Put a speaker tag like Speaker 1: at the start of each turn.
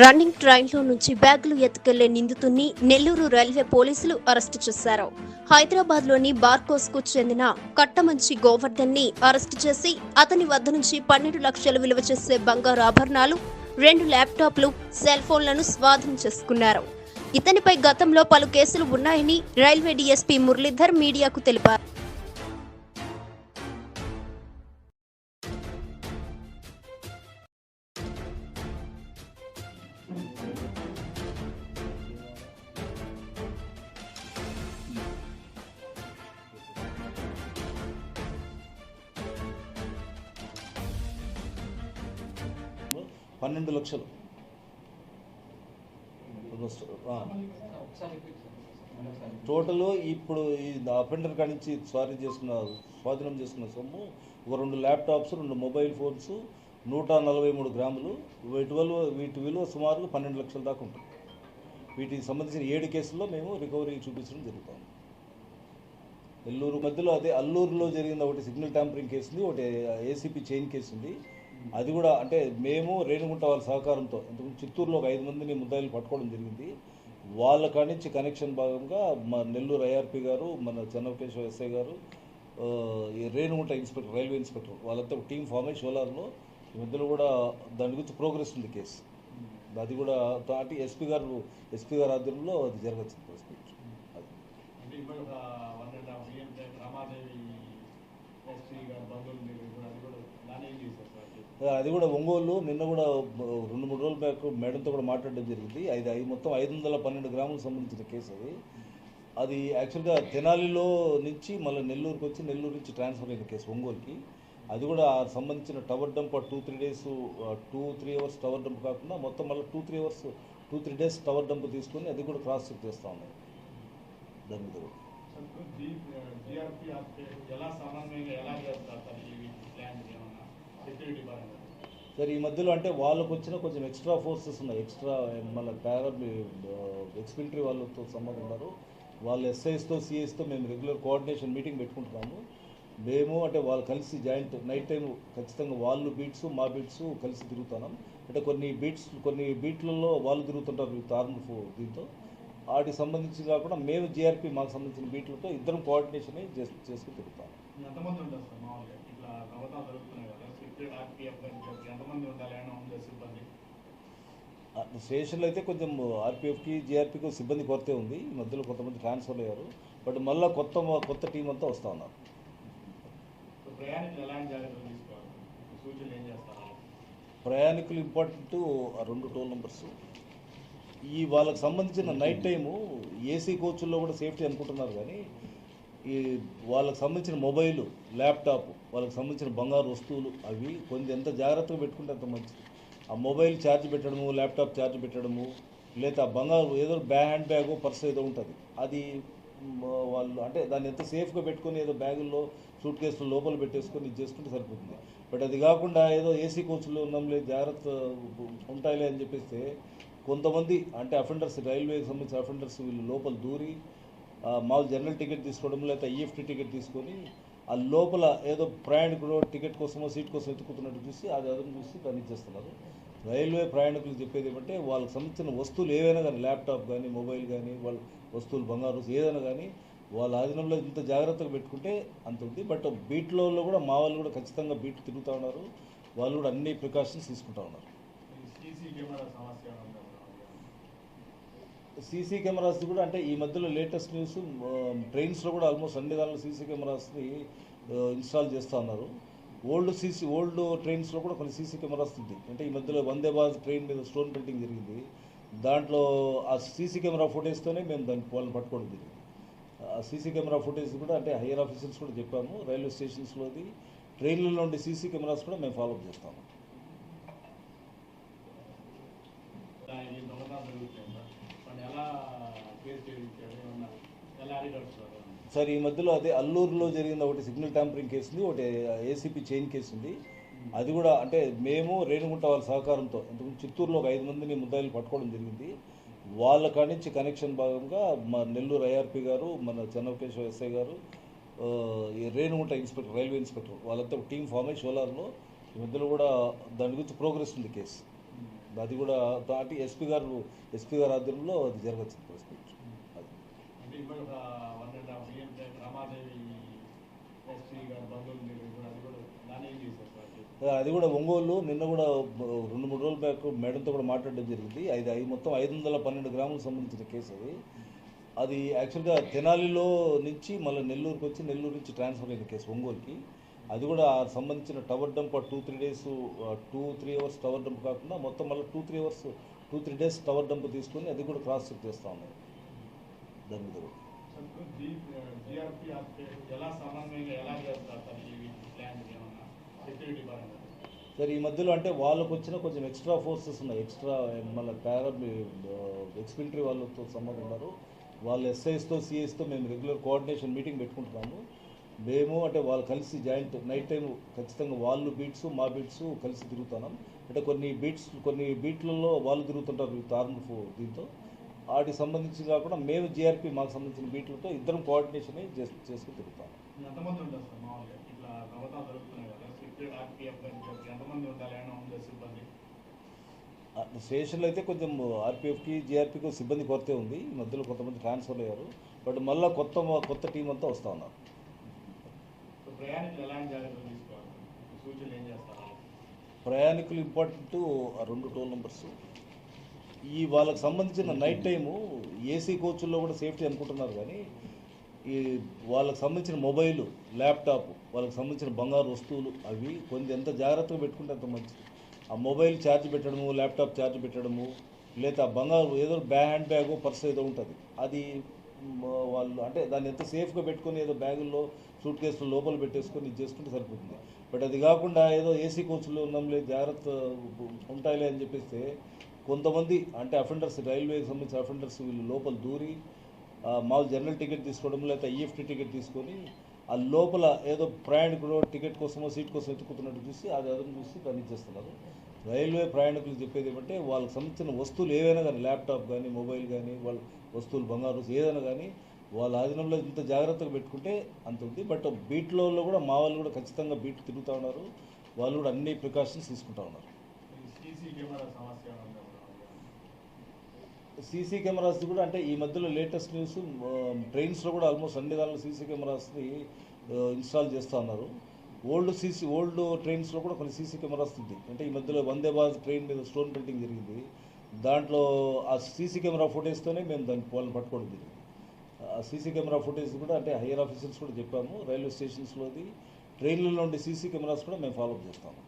Speaker 1: Running ట్రైన్లో నుంచి బ్యాగులు ఎత్తుకెళ్ళే నిందితుడిని నెల్లూరు రైల్వే పోలీసులు అరెస్టు చేశారు. హైదరాబాద్లోని చెందిన కట్టమంచి గోవర్ధన్ని అరెస్టు చేసి అతని వద్ద నుంచి పన్నెండు లక్షలు విలువ చేసే బంగారు ఆభరణాలు రెండు ల్యాప్టాప్లు సెల్ ఫోన్లను స్వాధీనం చేసుకున్నారు. ఇతనిపై గతంలో పలు కేసులు ఉన్నాయని రైల్వే డీఎస్పీ మురళీధర్ మీడియాకు తెలిపారు.
Speaker 2: పన్నెండు లక్షలు. ఆ. టోటల్ ఇప్పుడు ఈ అఫెండర్ కాడి నుంచి స్వారీ చేసుకున్న స్వాధీనం చేసుకున్న సొమ్ము ఒక రెండు ల్యాప్టాప్స్ రెండు మొబైల్ ఫోన్స్ నూట నలభై మూడు గ్రాములు. వీటి విలువ వీటి విలువ సుమారు పన్నెండు లక్షల దాకా ఉంటుంది. వీటికి సంబంధించిన ఏడు కేసుల్లో మేము రికవరీ చూపించడం జరుగుతుంది. నెల్లూరు మధ్యలో అదే అల్లూరులో జరిగిన ఒకటి సిగ్నల్ ట్యాంపరింగ్ కేసు ఉంది ఒకటి ఏసీపీ చైన్ కేసు ఉంది. అది కూడా అంటే మేము రేణుగుంట వాళ్ళ సహకారంతో ఇంతకుముందు చిత్తూరులో ఒక ఐదు మందిని ముద్దాయిలు పట్టుకోవడం జరిగింది. వాళ్ళ కాడి నుంచి కనెక్షన్ భాగంగా మా నెల్లూరు ఐఆర్పి గారు మన చెన్నకేశ్వర ఎస్ఐ గారు ఈ రేణుగుంట ఇన్స్పెక్టర్ రైల్వే ఇన్స్పెక్టర్ వాళ్ళంతా ఒక టీం ఫామ్ అయ్యి షోలార్లో ఈ మధ్యలో కూడా దాని గురించి ప్రోగ్రెస్ ఉంది కేసు. అది కూడా అంటే ఎస్పీ గారు ఎస్పీ గారు ఆధ్వర్యంలో అది జరగచ్చు అది
Speaker 3: అంటే ఇప్పుడు ఒక one and half year back Ramadevi SP గారు బంధువులు మీరు ఇప్పుడు అది కూడా దాన్ని ఏం చేశారు సార్
Speaker 2: అది కూడా ఒంగోలు నిన్న కూడా రెండు మూడు రోజుల బ్యాక్ మేడంతో కూడా మాట్లాడడం జరిగింది. అది ఐదు మొత్తం ఐదు వందల పన్నెండు గ్రాములకు సంబంధించిన కేసు అది. అది యాక్చువల్గా తెనాలిలో నుంచి మళ్ళీ నెల్లూరుకి వచ్చి నెల్లూరు నుంచి ట్రాన్స్ఫర్ అయిన కేసు ఒంగోలుకి. అది కూడా సంబంధించిన tower dump two three days two three hours tower dump కాకుండా మొత్తం మళ్ళీ two three hours two three days tower dump తీసుకొని అది కూడా క్రాస్ చెక్ చేస్తూ ఉన్నాయి దాని మీద కూడా.
Speaker 3: ఎలా సమన్వయంగా ఎలా చేస్తారు? సార్ ఈ ప్లాన్ ఏమన్నా సెక్యూరిటీ పరంగా?
Speaker 2: సరే ఈ మధ్యలో అంటే వాళ్ళకు వచ్చిన కొంచెం ఎక్స్ట్రా ఫోర్సెస్ ఉన్నాయి. ఎక్స్ట్రా మళ్ళీ పారా ఎక్స్మిలిటరీ వాళ్ళతో సంబంధం ఉన్నారు. వాళ్ళ ఎస్ఐస్తో సిఎస్తో మేము రెగ్యులర్ కోఆర్డినేషన్ మీటింగ్ పెట్టుకుంటున్నాము. మేము అంటే వాళ్ళు కలిసి జాయింట్ నైట్ టైం ఖచ్చితంగా వాళ్ళు బీట్స్ మా బీట్స్ కలిసి తిరుగుతున్నాం. అంటే కొన్ని బీట్స్ కొన్ని బీట్లలో వాళ్ళు తిరుగుతుంటారు విత్ దీంతో. వాటికి సంబంధించి కాకుండా మేము జిఆర్పి మాకు సంబంధించిన బీట్లతో ఇద్దరం కోఆర్డినేషన్ చేసుకుని తిరుగుతాం.
Speaker 3: ఆర్పిఎఫ్ ఎంతమంది ఉండాలి సిబ్బంది?
Speaker 2: స్టేషన్లో అయితే కొంచెం ఆర్పిఎఫ్కి జిఆర్పికి సిబ్బంది కొరతే ఉంది. ఈ మధ్యలో కొంతమంది ట్రాన్స్ఫర్ అయ్యారు. బట్ మళ్ళీ కొత్త కొత్త టీం అంతా వస్తూ ఉన్నారు.
Speaker 3: ప్రయాణికులు
Speaker 2: ఇంపార్టెంట్ ఆ రెండు టోల్ నెంబర్స్. ఈ వాళ్ళకి సంబంధించిన నైట్ టైము ఏసీ కోచ్ల్లో కూడా సేఫ్టీ అనుకుంటున్నారు కానీ ఈ వాళ్ళకి సంబంధించిన మొబైల్ ల్యాప్టాప్ వాళ్ళకి సంబంధించిన బంగారు వస్తువులు అవి కొంత ఎంత జాగ్రత్తగా పెట్టుకుంటే అంత మంచిది. ఆ మొబైల్ ఛార్జ్ పెట్టడము ల్యాప్టాప్ ఛార్జ్ పెట్టడము లేదా బంగారు ఏదో బ్యా హ్యాండ్ బ్యాగ్ పర్స్ ఏదో ఉంటుంది. అది వాళ్ళు అంటే దాన్ని ఎంత సేఫ్గా పెట్టుకొని ఏదో బ్యాగుల్లో సూట్ కేసులు లోపల పెట్టేసుకొని ఇది చేసుకుంటే సరిపోతుంది. బట్ అది కాకుండా ఏదో ఏసీ కోచ్లో ఉన్నాంలే జాగ్రత్త ఉంటాయిలే అని చెప్పేస్తే కొంతమంది అంటే అఫెండర్స్ రైల్వేకి సంబంధించిన అఫెండర్స్ వీళ్ళు లోపల దూరి మామూలు జనరల్ టికెట్ తీసుకోవడం లేకపోతే ఈఎఫ్టీ టికెట్ తీసుకొని ఆ లోపల ఏదో ప్రయాణికుడు టికెట్ కోసమో సీట్ కోసం ఎత్తుకుతున్నట్టు చూసి అది అదను చూసి దాన్ని ఇచ్చేస్తున్నారు రైల్వే ప్రయాణికులు చెప్పేది ఏమంటే వాళ్ళకి సంబంధించిన వస్తువులు ఏవైనా కానీ ల్యాప్టాప్ కానీ మొబైల్ కానీ వాళ్ళ వస్తువులు బంగారు ఏదైనా కానీ వాళ్ళ ఆధీనంలో ఇంత జాగ్రత్తగా పెట్టుకుంటే అంత ఉంది. బట్ బీట్లో కూడా మా వాళ్ళు కూడా ఖచ్చితంగా బీట్ తిరుగుతూ ఉన్నారు. వాళ్ళు కూడా అన్ని ప్రికాషన్స్ తీసుకుంటా ఉన్నారు.
Speaker 3: సీసీ
Speaker 2: కెమెరాస్ కూడా అంటే ఈ మధ్యలో లేటెస్ట్ న్యూస్ ట్రైన్స్లో కూడా ఆల్మోస్ట్ అన్ని దానిలో సీసీ కెమెరాస్ని ఇన్స్టాల్ చేస్తూ ఉన్నారు. ఓల్డ్ సీసీ ఓల్డ్ ట్రైన్స్లో కూడా కొన్ని సీసీ కెమెరాస్ ఉంది అంటే ఈ మధ్యలో వందే భారత్ ట్రైన్ మీద స్టోన్ పెయింటింగ్ జరిగింది. దాంట్లో ఆ సీసీ కెమెరా ఫుటేజ్తోనే మేము దాన్ని వాళ్ళని పట్టుకోవడం జరిగింది. ఆ సీసీ కెమెరా ఫుటేజ్ కూడా అంటే హైయర్ ఆఫీసర్స్ కూడా చెప్పాము. రైల్వే స్టేషన్స్లోది ట్రైన్లలో ఉండే సీసీ కెమెరాస్ కూడా మేము ఫాలోఅప్ చేస్తాము
Speaker 3: దానికి దొంగతనం జరుగుతుంది సార్ వాడిని ఎలా ఫేస్ చేయించారు ఏమన్నా ఎలా అరికడుతున్నారు
Speaker 2: సార్ ఈ మధ్యలో అదే అల్లూరులో జరిగిన ఒకటి సిగ్నల్ ట్యాంపరింగ్ కేసు ఉంది ఒకటి ఏసీపీ చైన్ కేసు ఉంది అది కూడా అంటే మేము రేణుగుంట వాళ్ళ సహకారంతో ఇంతకుముందు చిత్తూరులో ఒక ఐదు మందిని ముద్దాయిలు పట్టుకోవడం జరిగింది. వాళ్ళ కాడి నుంచి కనెక్షన్ భాగంగా మా నెల్లూరు ఐఆర్పి గారు మన చెన్నకేశ్వర ఎస్ఐ గారు రేణుగుంట ఇన్స్పెక్టర్ రైల్వే ఇన్స్పెక్టర్ వాళ్ళంతా ఒక టీం ఫామ్ అయ్యి షోలార్లో ఈ మధ్యలో కూడా దాని గురించి ప్రోగ్రెస్ ఉంది కేసు. అది కూడా దాటి ఎస్పీ గారు ఎస్పీ గారు ఆధ్వర్యంలో అది జరగచ్చు
Speaker 3: అంటే ఒక one and half year Ramadevi అది కూడా
Speaker 2: ఒంగోలు నిన్న కూడా రెండు మూడు రోజుల బ్యాక్ మేడంతో కూడా మాట్లాడడం జరిగింది. అది మొత్తం ఐదు వందల పన్నెండు గ్రాములకు సంబంధించిన కేసు అది. అది యాక్చువల్గా తెనాలిలో నుంచి మళ్ళీ నెల్లూరుకి వచ్చి నెల్లూరు నుంచి ట్రాన్స్ఫర్ అయిన కేసు ఒంగోలుకి. అది కూడా సంబంధించిన tower dump two three days two three hours tower dump కాకుండా మొత్తం మళ్ళీ two three hours two three days tower dump తీసుకొని అది కూడా క్రాస్ చెక్ చేస్తూ ఉన్నాయి.
Speaker 3: సార్ ఈ
Speaker 2: మధ్యలో అంటే వాళ్ళకు వచ్చిన కొంచెం ఎక్స్ట్రా ఫోర్సెస్ ఉన్నాయి. ఎక్స్ట్రా మళ్ళీ పారా ఎక్స్మిలిటరీ వాళ్ళతో సంబంధం ఉన్నారు. వాళ్ళ ఎస్ఐస్తో సిఎస్తో మేము రెగ్యులర్ కోఆర్డినేషన్ మీటింగ్ పెట్టుకుంటున్నాము. మేము అంటే వాళ్ళు కలిసి జాయింట్ నైట్ టైం ఖచ్చితంగా వాళ్ళు బీట్స్ మా బీట్స్ కలిసి తిరుగుతున్నాం. అంటే కొన్ని బీట్స్ కొన్ని బీట్లలో వాళ్ళు తిరుగుతుంటారు ఆర్మ్ దీంతో. వాటికి సంబంధించి కాకుండా మేము జిఆర్పి మాకు సంబంధించిన బీట్లతో ఇద్దరం కోఆర్డినేషన్ చేసి చేసుకుని తిరుగుతాం. స్టేషన్లో అయితే కొంచెం ఆర్పిఎఫ్కి జిఆర్పికి సిబ్బంది కొరతే ఉంది. ఈ మధ్యలో కొంతమంది ట్రాన్స్ఫర్ అయ్యారు. బట్ మళ్ళీ కొత్త కొత్త టీం అంతా వస్తూ ఉన్నారు.
Speaker 3: ప్రయాణికులు
Speaker 2: ఇంపార్టెంట్ ఆ రెండు టోల్ నెంబర్స్. ఈ వాళ్ళకి సంబంధించిన నైట్ టైము ఏసీ కోచ్ల్లో కూడా సేఫ్టీ అనుకుంటున్నారు కానీ ఈ వాళ్ళకి సంబంధించిన మొబైల్ ల్యాప్టాప్ వాళ్ళకి సంబంధించిన బంగారు వస్తువులు అవి కొంత ఎంత జాగ్రత్తగా పెట్టుకుంటే అంత మంచిది. ఆ మొబైల్ ఛార్జ్ పెట్టడము ల్యాప్టాప్ ఛార్జ్ పెట్టడము లేదా బంగారు ఏదో బ్యా హ్యాండ్ బ్యాగ్ పర్స్ ఏదో ఉంటుంది. అది వాళ్ళు అంటే దాన్ని ఎంత సేఫ్గా పెట్టుకొని ఏదో బ్యాగుల్లో సూట్ కేసులు లోపల పెట్టేసుకొని ఇది చేసుకుంటే సరిపోతుంది. బట్ అది కాకుండా ఏదో ఏసీ కోచ్లో ఉన్నాంలే జాగ్రత్త ఉంటాయిలే అని చెప్పేస్తే కొంతమంది అంటే అఫెండర్స్ రైల్వేకి సంబంధించిన అఫెండర్స్ వీళ్ళు లోపల దూరి ఆ, మామూలు జనరల్ టికెట్ తీసుకోవడం లేకపోతే ఐఎఫ్టీ టికెట్ తీసుకొని ఆ లోపల ఏదో ప్రయాణికుడు టికెట్ కోసమో సీట్ కోసం ఎత్తుకుతున్నట్టు చూసి అది అదను చూసి దాన్ని ఇచ్చేస్తున్నారు. రైల్వే ప్రయాణికులు చెప్పేది ఏమంటే వాళ్ళకి సంబంధించిన వస్తువులు ఏవైనా కానీ ల్యాప్టాప్ కానీ మొబైల్ కానీ వాళ్ళ వస్తువులు బంగారు ఏదైనా కానీ వాళ్ళ ఆధీనంలో ఇంత జాగ్రత్తగా పెట్టుకుంటే అంత ఉంది. బట్ బీట్లో కూడా మా వాళ్ళు కూడా ఖచ్చితంగా బీట్ తిరుగుతూ ఉన్నారు. వాళ్ళు కూడా అన్ని ప్రికాషన్స్ తీసుకుంటా ఉన్నారు. సీసీ కెమెరాస్ కూడా అంటే ఈ మధ్యలో లేటెస్ట్ న్యూస్ ట్రైన్స్లో కూడా ఆల్మోస్ట్ అన్ని దానిలో సీసీ కెమెరాస్ని ఇన్స్టాల్ చేస్తూ ఉన్నారు. ఓల్డ్ సీసీ ఓల్డ్ ట్రైన్స్లో కూడా కొన్ని సీసీ కెమెరాస్ ఉంది అంటే ఈ మధ్యలో వందే భారత్ ట్రైన్ మీద స్టోన్ పెయింటింగ్ జరిగింది. దాంట్లో ఆ సీసీ కెమెరా ఫుటేజ్తోనే మేము దాన్ని వాళ్ళని పట్టుకోవడం జరిగింది. ఆ సీసీ కెమెరా ఫుటేజ్ కూడా అంటే హైయర్ ఆఫీసర్స్ కూడా చెప్పాము. రైల్వే స్టేషన్స్లోది ట్రైన్లలో ఉండే సీసీ కెమెరాస్ కూడా మేము ఫాలో అప్ చేస్తాము.